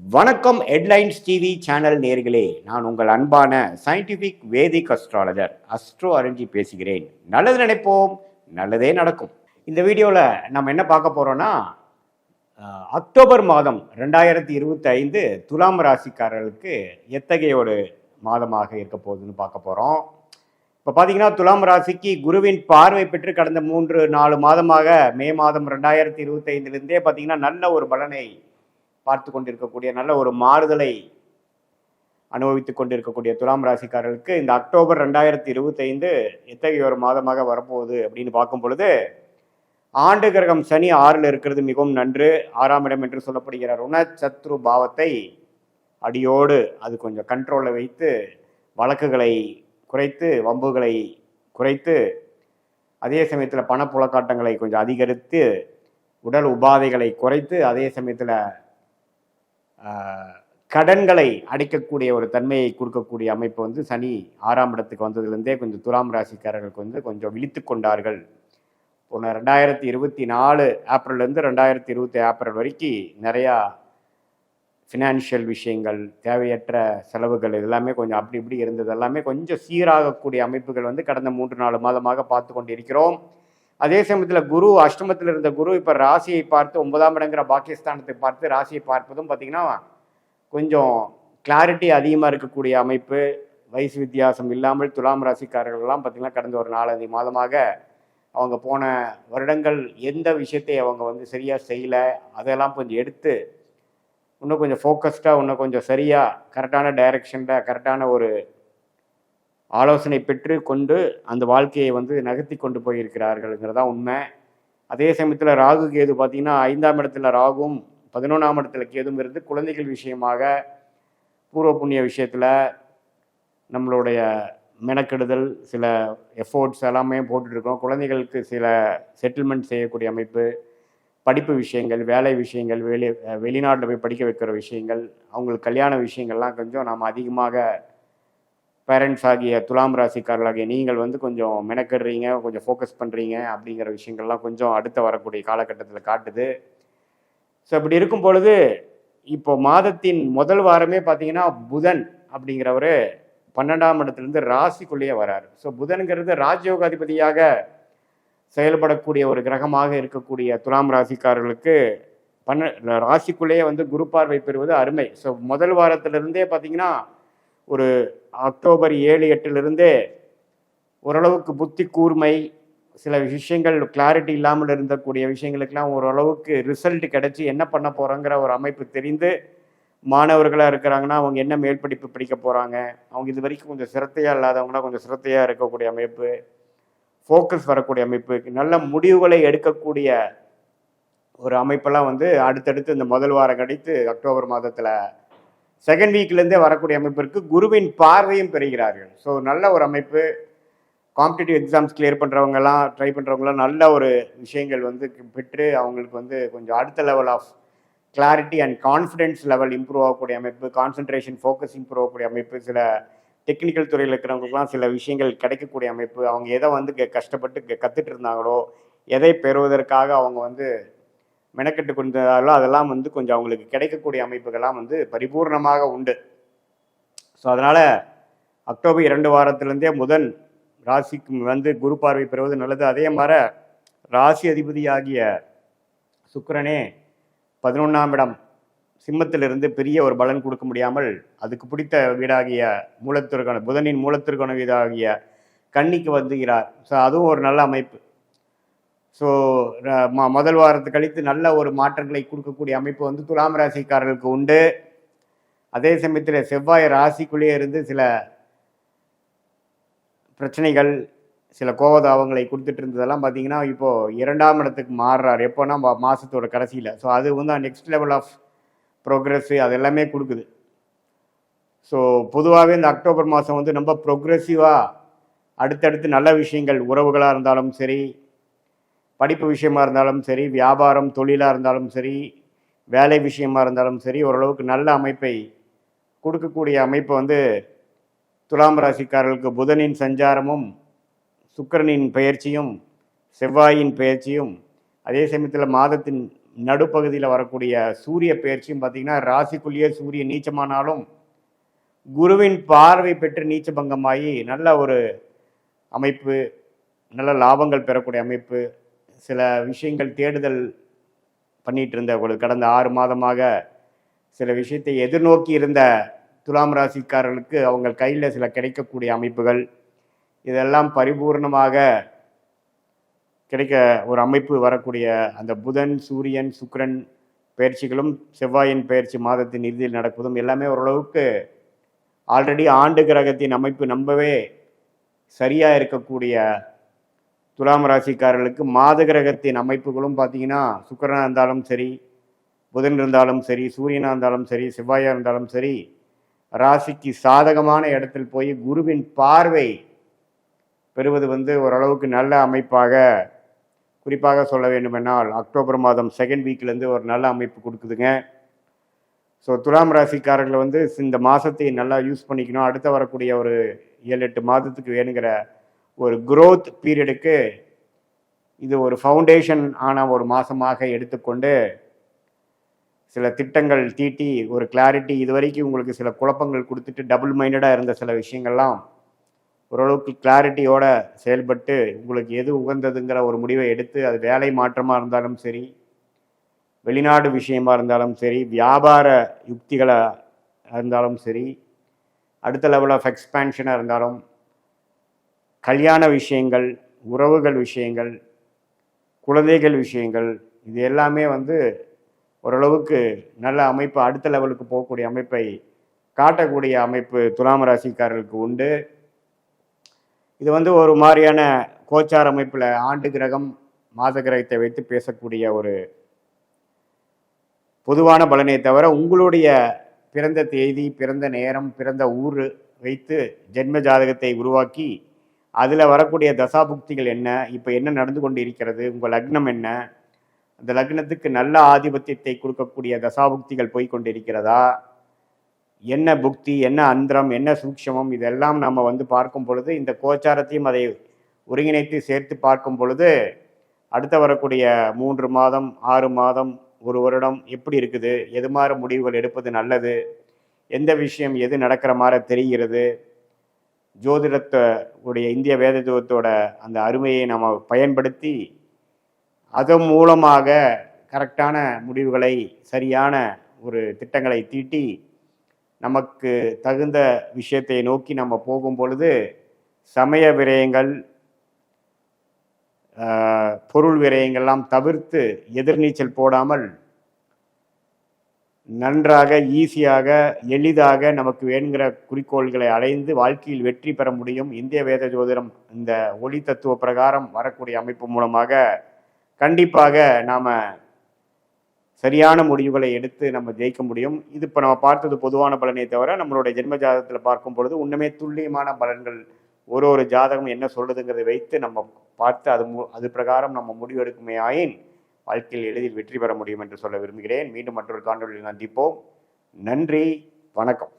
வணக்கம் headlines TV channel நேர்களே. நான் உங்கள் அன்பான சயின்டிஃபிக் வேதிக் அஸ்ட்ராலஜர் அஸ்ட்ரோ அரஞ்சி பேசுகிறேன். நல்லது நினைப்போம் நல்லதே நடக்கும். இந்த வீடியோவில் நம்ம என்ன பார்க்க போகிறோன்னா அக்டோபர் மாதம் ரெண்டாயிரத்தி இருபத்தி ஐந்து துலாம் ராசிக்காரர்களுக்கு எத்தகைய ஒரு மாதமாக இருக்க போகுதுன்னு பார்க்க போகிறோம் இப்போ பார்த்தீங்கன்னா துலாம் ராசிக்கு குருவின் பார்வை பெற்று கடந்த மூன்று நாலு மாதமாக மே மாதம் ரெண்டாயிரத்தி இருபத்தைந்துலேருந்தே பார்த்தீங்கன்னா நல்ல ஒரு பலனை பார்த்து கொண்டிருக்கக்கூடிய நல்ல ஒரு மாறுதலை அனுபவித்துக் கொண்டிருக்கக்கூடிய துலாம் ராசிக்காரர்களுக்கு இந்த அக்டோபர் ரெண்டாயிரத்தி இருபத்தைந்து எத்தகைய ஒரு மாதமாக வரப்போகுது அப்படின்னு பார்க்கும் பொழுது ஆண்டு கிரகம் சனி ஆறில் இருக்கிறது மிகவும் நன்று. ஆறாம் இடம் என்று சொல்லப்படுகிற ருணச்சத்ரு பாவத்தை அடியோடு அது கொஞ்சம் கண்ட்ரோலில் வைத்து வழக்குகளை குறைத்து வம்புகளை குறைத்து அதே சமயத்தில் பணப்புழக்காட்டங்களை கொஞ்சம் அதிகரித்து உடல் உபாதைகளை குறைத்து அதே சமயத்தில் கடன்களை அடைக்கக்கூடிய ஒரு தன்மையை கொடுக்கக்கூடிய அமைப்பு வந்து சனி ஆறாம் இடத்துக்கு வந்ததுலேருந்தே கொஞ்சம் துலாம் ராசிக்காரர்களுக்கு வந்து கொஞ்சம் விழித்து கொண்டார்கள். போன ரெண்டாயிரத்தி இருபத்தி நாலு ஏப்ரல்லேருந்து ரெண்டாயிரத்தி இருபத்தி ஏப்ரல் வரைக்கும் நிறையா ஃபினான்ஷியல் விஷயங்கள் தேவையற்ற செலவுகள் இதெல்லாமே கொஞ்சம் அப்படி இப்படி இருந்தது. எல்லாமே கொஞ்சம் சீராகக்கூடிய அமைப்புகள் வந்து கடந்த மூன்று நாலு மாதமாக பார்த்து கொண்டிருக்கிறோம். அதே சமயத்தில் குரு அஷ்டமத்தில் இருந்த குரு இப்போ ராசியை பார்த்து ஒன்பதாம் இடங்கிற பாகிஸ்தானத்தை பார்த்து ராசியை பார்ப்பதும் பார்த்திங்கன்னா கொஞ்சம் கிளாரிட்டி அதிகமாக இருக்கக்கூடிய அமைப்பு வயசு வித்தியாசம் இல்லாமல் துலாம் ராசிக்காரர்கள்லாம் பார்த்திங்கன்னா கடந்த ஒரு நாலஞ்சு மாதமாக அவங்க போன வருடங்கள் எந்த விஷயத்தை அவங்க வந்து சரியாக செய்யலை அதெல்லாம் கொஞ்சம் எடுத்து இன்னும் கொஞ்சம் ஃபோக்கஸ்டாக இன்னும் கொஞ்சம் சரியாக கரெக்டான டைரக்ஷனில் கரெக்டான ஒரு ஆலோசனை பெற்று கொண்டு அந்த வாழ்க்கையை வந்து நகர்த்தி கொண்டு போயிருக்கிறார்கள்ங்கிறதா உண்மை. அதே சமயத்தில் ராகு கேது பார்த்தீங்கன்னா ஐந்தாம் இடத்துல ராகும் பதினொன்றாம் இடத்துல கேதும் இருந்து குழந்தைகள் விஷயமாக பூர்வ புண்ணிய விஷயத்தில் நம்மளுடைய மெனக்கெடுதல் சில எஃபோர்ட்ஸ் எல்லாமே போட்டுட்ருக்கோம். குழந்தைகளுக்கு சில செட்டில்மெண்ட் செய்யக்கூடிய அமைப்பு படிப்பு விஷயங்கள் வேலை விஷயங்கள் வெளி வெளிநாட்டில் போய் படிக்க வைக்கிற விஷயங்கள் அவங்களுக்கு கல்யாண விஷயங்கள்லாம் கொஞ்சம் நாம் அதிகமாக பேரண்ட்ஸ் ஆகிய துலாம் ராசிக்காரர்களாகிய நீங்கள் வந்து கொஞ்சம் மெனக்கடுறீங்க கொஞ்சம் ஃபோக்கஸ் பண்ணுறீங்க அப்படிங்கிற விஷயங்கள்லாம் கொஞ்சம் அடுத்த வரக்கூடிய காலகட்டத்தில் காட்டுது. ஸோ அப்படி இருக்கும் பொழுது இப்போ மாதத்தின் முதல் வாரமே பார்த்தீங்கன்னா புதன் அப்படிங்கிறவர் பன்னெண்டாம் இடத்துலேருந்து ராசிக்குள்ளேயே வராரு. ஸோ புதன்கிறது ராஜயோகாதிபதியாக செயல்படக்கூடிய ஒரு கிரகமாக இருக்கக்கூடிய துலாம் ராசிக்காரர்களுக்கு பன்ன ராசிக்குள்ளேயே வந்து குரு பார்வை பெறுவது அருமை. ஸோ முதல் வாரத்திலிருந்தே பார்த்தீங்கன்னா ஒரு அக்டோபர் ஏழு எட்டுலேருந்தே ஓரளவுக்கு புத்தி கூர்மை சில விஷயங்கள் கிளாரிட்டி இல்லாமல் இருந்தக்கூடிய விஷயங்களுக்கெல்லாம் ஓரளவுக்கு ரிசல்ட் கிடைச்சி என்ன பண்ண போகிறோங்கிற ஒரு அமைப்பு தெரிந்து மாணவர்களாக இருக்கிறாங்கன்னா அவங்க என்ன மேல்படிப்பு படிக்க போகிறாங்க அவங்க இது வரைக்கும் கொஞ்சம் சிரத்தையாக இல்லாதவங்களாம் கொஞ்சம் சிரத்தையாக இருக்கக்கூடிய அமைப்பு ஃபோக்கஸ் வரக்கூடிய அமைப்பு நல்ல முடிவுகளை எடுக்கக்கூடிய ஒரு அமைப்பெல்லாம் வந்து அடுத்தடுத்து இந்த முதல் வாரம் கழித்து அக்டோபர் மாதத்தில் செகண்ட் வீக்லேருந்தே வரக்கூடிய அமைப்பிற்கு குருவின் பார்வையும் பெறுகிறார்கள். ஸோ நல்ல ஒரு அமைப்பு. காம்படிட்டிவ் எக்ஸாம்ஸ் கிளியர் பண்ணுறவங்கலாம் ட்ரை பண்ணுறவங்களாம் நல்ல ஒரு விஷயங்கள் வந்து பெற்று அவங்களுக்கு வந்து கொஞ்சம் அடுத்த level of clarity and confidence level improve ஆகக்கூடிய அமைப்பு கான்சன்ட்ரேஷன் ஃபோக்கஸ் இம்ப்ரூவ் ஆகக்கூடிய அமைப்பு சில டெக்னிக்கல் துறையில் இருக்கிறவங்களுக்குலாம் சில விஷயங்கள் கிடைக்கக்கூடிய அமைப்பு அவங்க எதை வந்து க- கஷ்டப்பட்டு கற்றுட்டு இருந்தாங்களோ எதை பெறுவதற்காக அவங்க வந்து மெனக்கெட்டு கொண்டாலோ அதெல்லாம் வந்து கொஞ்சம் அவங்களுக்கு கிடைக்கக்கூடிய அமைப்புகள்லாம் வந்து பரிபூர்ணமாக உண்டு. ஸோ அதனால் அக்டோபர் இரண்டு வாரத்திலேருந்தே முதன் ராசிக்கு வந்து குரு பார்வை பெறுவது நல்லது. அதே மாதிரி ராசி அதிபதியாகிய சுக்கரனே பதினொன்றாம் இடம் சிம்மத்திலிருந்து பெரிய ஒரு பலன் கொடுக்க முடியாமல் அதுக்கு பிடித்த வீடாகிய மூலத்திற்கான புதனின் மூலத்திற்கான வீடாகிய கன்னிக்கு வந்துகிறார். ஸோ அதுவும் ஒரு நல்ல அமைப்பு. ஸோ முதல் வாரத்து கழித்து நல்ல ஒரு மாற்றங்களை கொடுக்கக்கூடிய அமைப்பு வந்து துலாம் ராசிக்காரர்களுக்கு உண்டு. அதே சமயத்தில் செவ்வாய் ராசிக்குள்ளேயே இருந்து சில பிரச்சனைகள் சில கோவதாபங்களை கொடுத்துட்டு இருந்ததெல்லாம் பார்த்தீங்கன்னா இப்போது இரண்டாம் இடத்துக்கு மாறுறார். எப்போனா மாதத்தோட கடைசியில். ஸோ அது வந்து நெக்ஸ்ட் லெவல் ஆஃப் ப்ரோக்ரஸ்ஸு அது எல்லாமே கொடுக்குது. ஸோ பொதுவாகவே இந்த அக்டோபர் மாதம் வந்து ரொம்ப ப்ரோக்ரெசிவாக அடுத்தடுத்து நல்ல விஷயங்கள் உறவுகளாக இருந்தாலும் சரி படிப்பு விஷயமா இருந்தாலும் சரி வியாபாரம் தொழிலாக இருந்தாலும் சரி வேலை விஷயமா இருந்தாலும் சரி ஓரளவுக்கு நல்ல அமைப்பை கொடுக்கக்கூடிய அமைப்பு வந்து துலாம் ராசிக்காரர்களுக்கு புதனின் சஞ்சாரமும் சுக்கிரனின் பெயர்ச்சியும் செவ்வாயின் பெயர்ச்சியும் அதே சமயத்தில் மாதத்தின் நடுப்பகுதியில் வரக்கூடிய சூரிய பெயர்ச்சியும் பார்த்தீங்கன்னா ராசிக்குள்ளேயே சூரியன் நீச்சமானாலும் குருவின் பார்வை பெற்று நீச்ச பங்கமாகி நல்ல ஒரு அமைப்பு நல்ல லாபங்கள் பெறக்கூடிய அமைப்பு சில விஷயங்கள் தேடுதல் பண்ணிகிட்டு இருந்த ஒரு கடந்த ஆறு மாதமாக சில விஷயத்தை எதிர்நோக்கி இருந்த துலாம் ராசிக்காரர்களுக்கு அவங்க கையில் சில கிடைக்கக்கூடிய அமைப்புகள் இதெல்லாம் பரிபூர்ணமாக கிடைக்க ஒரு அமைப்பு வரக்கூடிய அந்த புதன் சூரியன் சுக்ரன் பயிற்சிகளும் செவ்வாயின் பயிற்சி மாதத்தின் இறுதியில் நடப்பதும் எல்லாமே ஓரளவுக்கு ஆல்ரெடி ஆண்டு கிரகத்தின் அமைப்பு நம்பவே சரியாக இருக்கக்கூடிய துலாம் ராசிக்காரர்களுக்கு மாத கிரகத்தின் அமைப்புகளும் பார்த்தீங்கன்னா சுக்கரனாக இருந்தாலும் சரி புதன் இருந்தாலும் சரி சூரியனாக இருந்தாலும் சரி செவ்வாயாக இருந்தாலும் சரி ராசிக்கு சாதகமான இடத்தில் போய் குருவின் பார்வை பெறுவது வந்து ஓரளவுக்கு நல்ல அமைப்பாக குறிப்பாக சொல்ல வேண்டுமென்றால் அக்டோபர் மாதம் செகண்ட் வீக்லேருந்து ஒரு நல்ல அமைப்பு கொடுக்குதுங்க. ஸோ துலாம் ராசிக்காரர்கள் வந்து இந்த மாதத்தை நல்லா யூஸ் பண்ணிக்கணும். அடுத்த வரக்கூடிய ஒரு ஏழு எட்டு மாதத்துக்கு வேணுங்கிற ஒரு குரோத் பீரியடுக்கு இது ஒரு ஃபவுண்டேஷன் ஆன ஒரு மாதமாக எடுத்துக்கொண்டு சில திட்டங்கள் தீட்டி ஒரு கிளாரிட்டி இது வரைக்கும் உங்களுக்கு சில குழப்பங்கள் கொடுத்துட்டு டபுள் மைண்டடாக இருந்த சில விஷயங்கள்லாம் ஓரளவுக்கு கிளாரிட்டியோட செயல்பட்டு உங்களுக்கு எது உகந்ததுங்கிற ஒரு முடிவை எடுத்து அது வேலை மாற்றமாக இருந்தாலும் சரி வெளிநாடு விஷயமா இருந்தாலும் சரி வியாபார யுக்திகளாக இருந்தாலும் சரி அடுத்த லெவல் ஆஃப் எக்ஸ்பேன்ஷனாக இருந்தாலும் கல்யாண விஷயங்கள் உறவுகள் விஷயங்கள் குழந்தைகள் விஷயங்கள் இது எல்லாமே வந்து ஓரளவுக்கு நல்ல அமைப்பு அடுத்த லெவலுக்கு போகக்கூடிய அமைப்பை காட்டக்கூடிய அமைப்பு துலாம் ராசிக்காரர்களுக்கு உண்டு. இது வந்து ஒரு மாதிரியான கோச்சார் அமைப்பில் ஆண்டு கிரகம் மாத கிரகத்தை வைத்து பேசக்கூடிய ஒரு பொதுவான பலனை தவிர உங்களுடைய பிறந்த தேதி பிறந்த நேரம் பிறந்த ஊர் வைத்து ஜென்ம ஜாதகத்தை உருவாக்கி அதில் வரக்கூடிய தசாபுக்திகள் என்ன? இப்போ என்ன நடந்து கொண்டு இருக்கிறது உங்கள் லக்னம் என்ன? அந்த லக்னத்துக்கு நல்ல ஆதிபத்தியத்தை கொடுக்கக்கூடிய தசாபுக்திகள் போய் கொண்டிருக்கிறதா? என்ன புக்தி என்ன அந்தரம் என்ன சூக்ஷமம்? இதெல்லாம் நம்ம வந்து பார்க்கும் பொழுது இந்த கோச்சாரத்தையும் அதை ஒருங்கிணைத்து சேர்த்து பார்க்கும் பொழுது அடுத்த வரக்கூடிய மூன்று மாதம் ஆறு மாதம் ஒரு வருடம் எப்படி இருக்குது? எது மாதிரி முடிவுகள் எடுப்பது நல்லது? எந்த விஷயம் எது நடக்கிற மாதிரி தெரிகிறது? ஜோதிடத்தை உடைய இந்திய வேத ஜோதத்தோட அந்த அருமையை நம்ம பயன்படுத்தி அதன் மூலமாக கரெக்டான முடிவுகளை சரியான ஒரு திட்டங்களை தீட்டி நமக்கு தகுந்த விஷயத்தை நோக்கி நம்ம போகும் பொழுது சமய விரயங்கள் பொருள் விரயங்கள்லாம் தவிர்த்து எதிர்நீச்சல் போடாமல் நன்றாக ஈஸியாக எளிதாக நமக்கு வேணுங்கிற குறிக்கோள்களை அடைந்து வாழ்க்கையில் வெற்றி பெற முடியும். இந்திய வேத ஜோதிடம் இந்த ஒளி தத்துவ பிரகாரம் வரக்கூடிய அமைப்பு மூலமாக கண்டிப்பாக நாம் சரியான முடிவுகளை எடுத்து நம்ம ஜெயிக்க முடியும். இது இப்போ நம்ம பார்த்தது பொதுவான பலனை தவிர நம்மளுடைய ஜென்ம ஜாதகத்தில் பார்க்கும் பொழுது உண்மையே துல்லியமான பலன்கள் ஒரு ஒரு ஜாதகம் என்ன சொல்கிறதுங்கிறத வைத்து நம்ம பார்த்து அது மு அது பிரகாரம் நம்ம முடிவு எடுக்குமே ஆயின் வாழ்க்கையில் எளிதில் வெற்றி பெற முடியும் என்று சொல்ல விரும்புகிறேன். மீண்டும் மற்றொரு காணொலியில் சந்திப்போம். நன்றி. வணக்கம்.